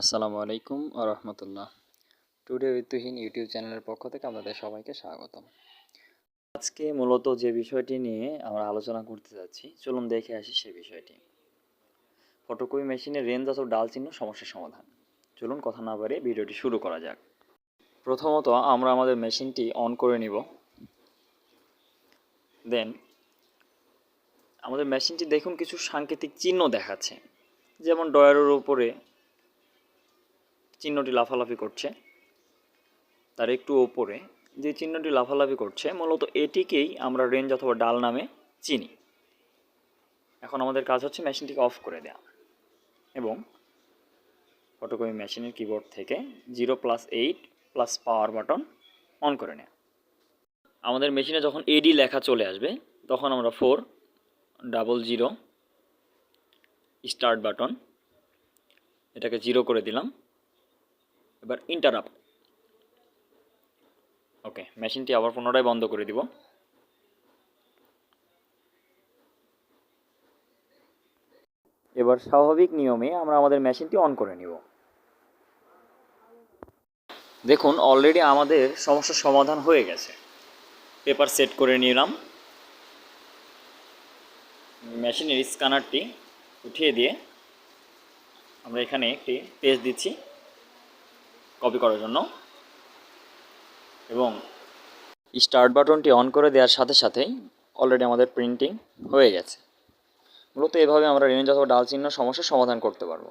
আসসালামু আলাইকুম আ রহমতুল্লাহ today উইথহিন YouTube চ্যানেলের পক্ষ থেকে আপনাদের সবাইকে স্বাগতম। আজকে মূলত যে বিষয়টি নিয়ে আমরা আলোচনা করতে যাচ্ছি, চলুন দেখে আসি সেই বিষয়টি। ফটোকপি মেশিনের রেঞ্জ অথবা ডাল চিহ্ন সমস্যার সমাধান। চলুন কথা না বাড়িয়ে ভিডিওটি শুরু করা যাক। প্রথমত আমরা আমাদের মেশিনটি অন করে নিব। দেন, আমাদের মেশিনটি দেখুন কিছু সাংকেতিক চিহ্ন দেখাচ্ছে। যেমন ডয়ারের উপরে চিহ্নটি লাফালাফি করছে। তার একটু ওপরে যে চিহ্নটি লাফালাফি করছে, মূলত এটিকেই আমরা রেঞ্জ অথবা ডাল নামে চিনি। এখন আমাদের কাজ হচ্ছে মেশিনটিকে অফ করে দেওয়া এবং ফটোকপি মেশিনের কিবোর্ড থেকে zero plus eight plus power button on করে নেওয়া আমাদের মেশিনে যখন এডি লেখা চলে আসবে, তখন আমরা four double zero start button, এটাকে জিরো করে দিলাম। এবার ইন্টারাপ্ট ওকে মেশিনটি আবার পুনরায় বন্ধ করে দিব। এবার স্বাভাবিক নিয়মে আমরা আমাদের মেশিনটি অন করে নিব। দেখুন অলরেডি আমাদের সমস্যার সমাধান হয়ে গেছে। পেপার সেট করে নিলাম। মেশিনের স্ক্যানারটি উঠিয়ে দিয়ে আমরা এখানে একটি পেজ দিচ্ছি। কপি করার জন্য। এবং স্টার্ট বাটনটি অন করে দেওয়ার সাথে সাথেই অলরেডি আমাদের প্রিন্টিং হয়ে গেছে। মূলত এভাবে আমরা রেঞ্জ অথবা ডাল চিহ্ন সমস্যার সমাধান করতে পারব।